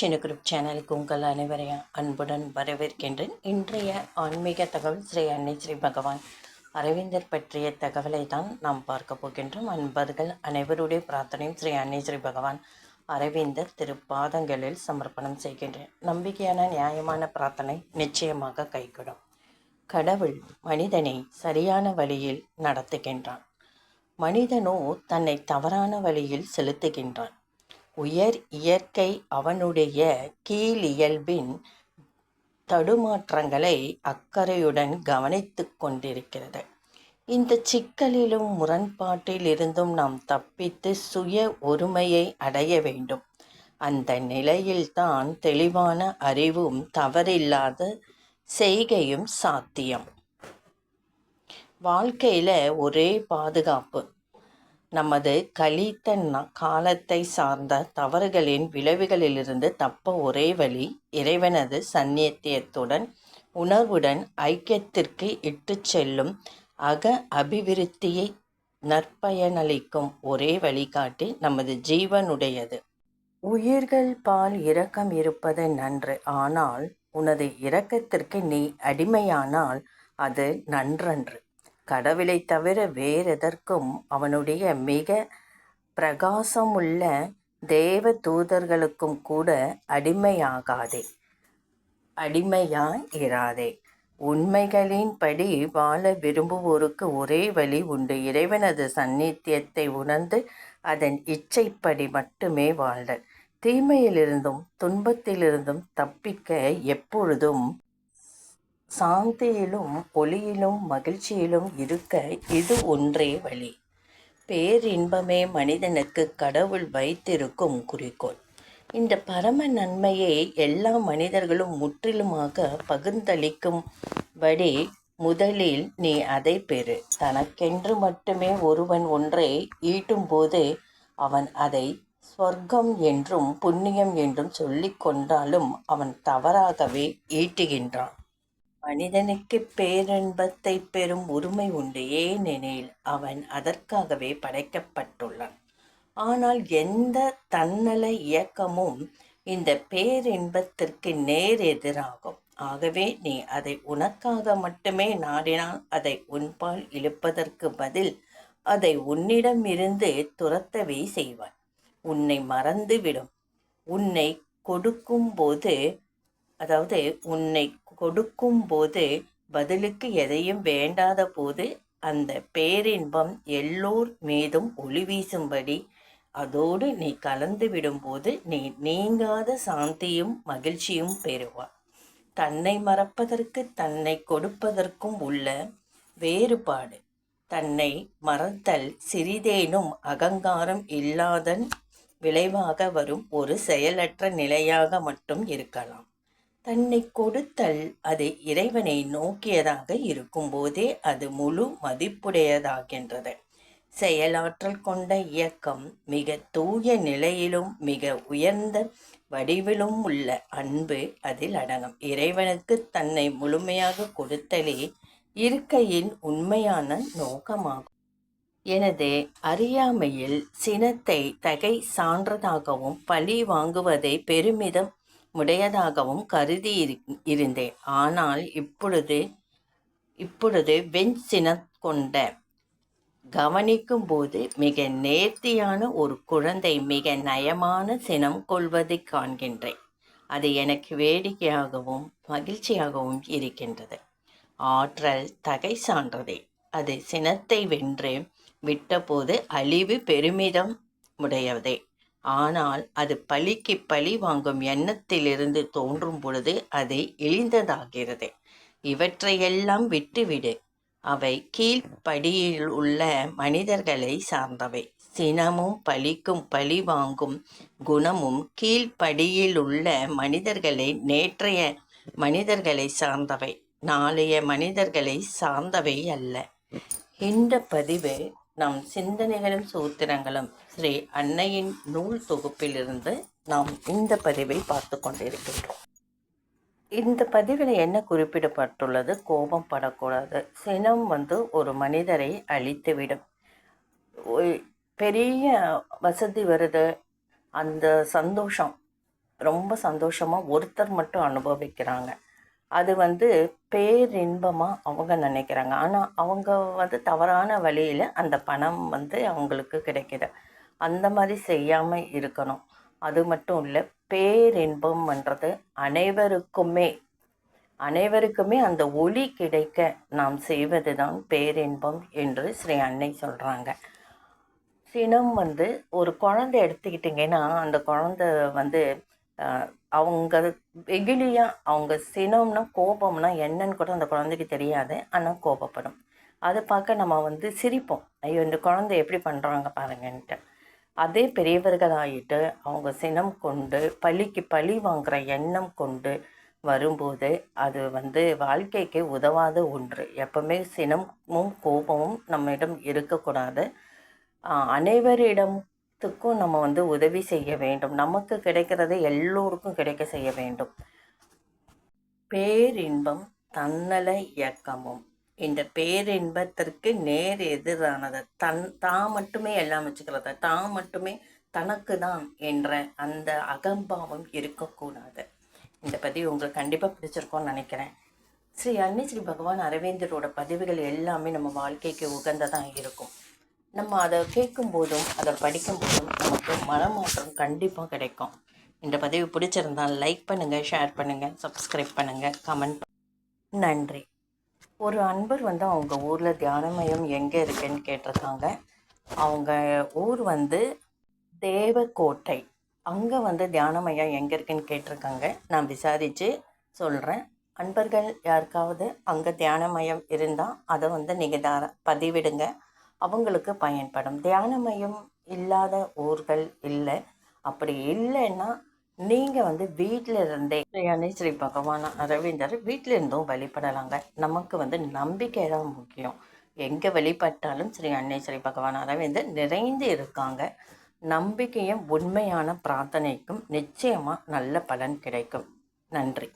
சின்ன குரூப் சேனலுக்கு உங்கள் அனைவரையும் அன்புடன் வரவேற்கின்றேன். இன்றைய ஆன்மீக தகவல் ஸ்ரீ அன்னை ஸ்ரீ பகவான் அரவிந்தர் பற்றிய தகவலை தான் நாம் பார்க்க போகின்றோம். அன்பர்கள் அனைவருடைய பிரார்த்தனையும் ஸ்ரீ அன்னை ஸ்ரீ பகவான் அரவிந்தர் திருப்பாதங்களில் சமர்ப்பணம் செய்கின்றேன். நம்பிக்கையான நியாயமான பிரார்த்தனை நிச்சயமாக கைகூடும். கடவுள் மனிதனை சரியான வழியில் நடத்துகின்றான். மனிதனோ தன்னை தவறான வழியில் செலுத்துகின்றான். உயர் இயற்கை அவனுடைய கீழியல்பின் தடுமாற்றங்களை அக்கறையுடன் கவனித்துக் கொண்டிருக்கிறது. இந்த சிக்கலிலும் முரண்பாட்டில் இருந்தும் நாம் தப்பித்து சுய ஒருமையை அடைய வேண்டும். அந்த நிலையில்தான் தெளிவான அறிவும் தவறில்லாத செய்கையும் சாத்தியம். வாழ்க்கையில் ஒரே பாதுகாப்பு. நமது கழித்த காலத்தை சார்ந்த தவறுகளின் விளைவுகளிலிருந்து தப்ப ஒரே வழி இறைவனது சந்நியத்தியத்துடன் உணர்வுடன் ஐக்கியத்திற்கு இட்டு செல்லும் அக அபிவிருத்தியை நற்பயனளிக்கும் ஒரே வழிகாட்டி நமது ஜீவனுடையது. உயிர்கள் பால் இரக்கம் இருப்பது நன்று. ஆனால் உனது இரக்கத்திற்கு நீ அடிமையானால் அது நன்றன்று. கடவுளை தவிர வேறெதற்கும் அவனுடைய மிக பிரகாசமுள்ள தேவ தூதர்களுக்கும் கூட அடிமையாகாதே. அடிமையாய் இராதே உண்மைகளின்படி வாழ விரும்புவோருக்கு ஒரே வழி உண்டு. இறைவனது சந்நித்தியத்தை உணர்ந்து அதன் இச்சைப்படி மட்டுமே வாழ்தல். தீமையிலிருந்தும் துன்பத்திலிருந்தும் தப்பிக்க எப்பொழுதும் சாந்தியிலும் ஒளியிலும் மகிழ்ச்சியிலும் இருக்க இது ஒன்றே வழி. பேரின்பமே மனிதனுக்கு கடவுள் வைத்திருக்கும் குறிக்கோள். இந்த பரம நன்மையை எல்லா மனிதர்களும் முற்றிலுமாக பகிர்ந்தளிக்கும்படி முதலில் நீ அதை பெறு. தனக்கென்று மட்டுமே ஒருவன் ஒன்றை ஈட்டும்போது அவன் அதை ஸ்வர்க்கம் என்றும் புண்ணியம் என்றும் சொல்லிக் கொண்டாலும் அவன் தவறாகவே ஈட்டுகின்றான். மனிதனுக்கு பேரின்பத்தை பெறும் உரிமை உண்டு ஏனெனில் அவன் அதற்காகவே படைக்கப்பட்டுள்ளான். ஆனால் எந்த தன்னல இயக்கமும் இந்த பேரின்பத்திற்கு நேர் எதிராகும். ஆகவே நீ அதை உனக்காக மட்டுமே நாடினால் அதை உன்பால் இழுப்பதற்கு பதில் அதை உன்னிடம் இருந்து துரத்தவே செய்வாய். உன்னை மறந்துவிடும். உன்னை கொடுக்கும் போது அதாவது உன்னை கொடுக்கும்போது பதிலுக்கு எதையும் வேண்டாத போது அந்த பேரின்பம் எல்லோர் மீதும் ஒளி வீசும்படி. அதோடு நீ கலந்து விடும்போது நீ நீங்காத சாந்தியும் மகிழ்ச்சியும் பெறுவாய். தன்னை மறப்பதற்கு தன்னை கொடுப்பதற்கும் உள்ள வேறுபாடு. தன்னை மறத்தல் சிறிதேனும் அகங்காரம் இல்லாதன் விளைவாக வரும் ஒரு செயலற்ற நிலையாக மட்டும் இருக்கலாம். தன்னை கொடுத்தல் அது இறைவனை நோக்கியதாக இருக்கும்போதே அது முழு மதிப்புடையதாகின்றது. செயலாற்றல் கொண்ட இயக்கம் மிக தூய நிலையிலும் மிக உயர்ந்த வடிவிலும் உள்ள அன்பு அதில் அடங்கும். இறைவனுக்கு தன்னை முழுமையாக கொடுத்தலே இருக்கையின் உண்மையான நோக்கமாகும். எனது அறியாமையில் சினத்தை தகை சான்றதாகவும் பழி வாங்குவதை பெருமிதம் உடையதாகவும் கருதி இரு- இருந்தேன். ஆனால் இப்பொழுது இப்பொழுது வெண் சினம் கொண்ட கவனிக்கும்போது மிக நேர்த்தியான ஒரு குழந்தை மிக நயமான சினம் கொள்வதைக் காண்கின்றேன். அது எனக்கு வேடிக்கையாகவும் மகிழ்ச்சியாகவும் இருக்கின்றது. ஆற்றல் தகை சான்றதே. அது சினத்தை வென்று விட்டபோது அழிவு பெருமிதம் உடையதே. ஆனால் அது பழிக்கு பழி வாங்கும் எண்ணத்திலிருந்து தோன்றும் பொழுது அது இழிந்ததாகிறது இவற்றையெல்லாம் விட்டுவிடு. அவை கீழ்ப்படியில் உள்ள மனிதர்களை சார்ந்தவை. சினமும் பழிக்கும் பழி வாங்கும் குணமும் கீழ்ப்படியில் உள்ள மனிதர்களை நேற்றைய மனிதர்களை சார்ந்தவை. நாளைய மனிதர்களை சார்ந்தவை அல்ல. இந்த பதிவு நம் சிந்தனைகளும் சூத்திரங்களும் ஸ்ரீ அன்னையின் நூல் தொகுப்பிலிருந்து நாம் இந்த பதிவை பார்த்து கொண்டிருக்கின்றோம். இந்த பதிவில் என்ன குறிப்பிடப்பட்டுள்ளது? கோபம் படக்கூடாது. சினம் வந்து ஒரு மனிதரை அழித்துவிடும். பெரிய வசதி வருது. அந்த சந்தோஷம் ரொம்ப சந்தோஷமாக ஒருத்தர் மட்டும் அனுபவிக்கிறாங்க. அது வந்து பேரின்பமாக அவங்க நினைக்கிறாங்க. ஆனால் அவங்க வந்து தவறான வழியில் அந்த பணம் வந்து அவங்களுக்கு கிடைக்கிது. அந்த மாதிரி செய்யாமல் இருக்கணும். அது மட்டும் இல்லை பேரின்பம்ன்றது அனைவருக்குமே அனைவருக்குமே அந்த ஒளி கிடைக்க நாம் செய்வது தான் பேரின்பம் என்று ஸ்ரீ அன்னை சொல்கிறாங்க சினம் வந்து ஒரு குழந்தை எடுத்துக்கிட்டிங்கன்னா அந்த குழந்தை வந்து அவங்க வெகுளியாக அவங்க சினம்னா கோபம்னா என்னன்னு கூட அந்த குழந்தைக்கு தெரியாது. ஆனால் கோபப்படும். அதை பார்க்க நம்ம வந்து சிரிப்போம். ஐயோ இந்த குழந்தை எப்படி பண்ணுறாங்க பாருங்கன்ட்டு. அதே பெரியவர்களாகிட்டு அவங்க சினம் கொண்டு பழிக்கு பழி வாங்குகிற எண்ணம் கொண்டு வரும்போது அது வந்து வாழ்க்கைக்கு உதவாத ஒன்று. எப்பவுமே சினமும் கோபமும் நம்மிடம் இருக்கக்கூடாது. அனைவரிடம் அனைத்துக்கும் நம்ம வந்து உதவி செய்ய வேண்டும். நமக்கு கிடைக்கிறதை எல்லோருக்கும் கிடைக்க செய்ய வேண்டும். பேரின்பம் தன்னல இயக்கமும். இந்த பேரின்பத்திற்கு நேர் எதிரானது. தன் தான் மட்டுமே எல்லாம் வச்சுக்கிறத. தான் மட்டுமே தனக்கு தான் என்ற அந்த அகம்பாவம் இருக்கக்கூடாது. இந்த பதிவு உங்களுக்கு கண்டிப்பாக பிடிச்சிருக்கோன்னு நினைக்கிறேன். ஸ்ரீ அன்னி ஸ்ரீ பகவான் அரவிந்தரோட பதிவுகள் எல்லாமே நம்ம வாழ்க்கைக்கு உகந்ததாக இருக்கும். நம்ம அதை கேட்கும் போதும் அதை படிக்கும் போதும் நமக்கு மனமாற்றம் கண்டிப்பாக கிடைக்கும். இந்த பதிவு பிடிச்சிருந்தால் லைக் பண்ணுங்கள் ஷேர் பண்ணுங்கள் சப்ஸ்கிரைப் பண்ணுங்கள் கமெண்ட் நன்றி. ஒரு அன்பர் வந்து அவங்க ஊரில் தியான மையம் எங்கே இருக்குன்னு கேட்டிருக்காங்க. அவங்க ஊர் வந்து தேவக்கோட்டை. அங்கே வந்து தியான மையம் எங்கே இருக்குன்னு கேட்டிருக்காங்க. நான் விசாரித்து சொல்கிறேன் அன்பர்கள் யாருக்காவது அங்கே தியான மையம் இருந்தால் அதை வந்து நீங்கள் தார பதிவிடுங்க. அவங்களுக்கு பயன்படும். தியான மையம் இல்லாத ஊர்கள் இல்லை. அப்படி இல்லைன்னா நீங்கள் வந்து வீட்டில் இருந்தே ஸ்ரீ ஸ்ரீ பகவான் ரவீந்தர் வீட்டில் இருந்தும் வழிபடலாங்க நமக்கு வந்து நம்பிக்கை தான் முக்கியம். எங்கே வழிபட்டாலும் ஸ்ரீ அன்னை ஸ்ரீ பகவான் அரவிந்தர் நிறைந்து இருக்காங்க. நம்பிக்கையும் உண்மையான பிரார்த்தனைக்கும் நிச்சயமாக நல்ல பலன் கிடைக்கும். நன்றி.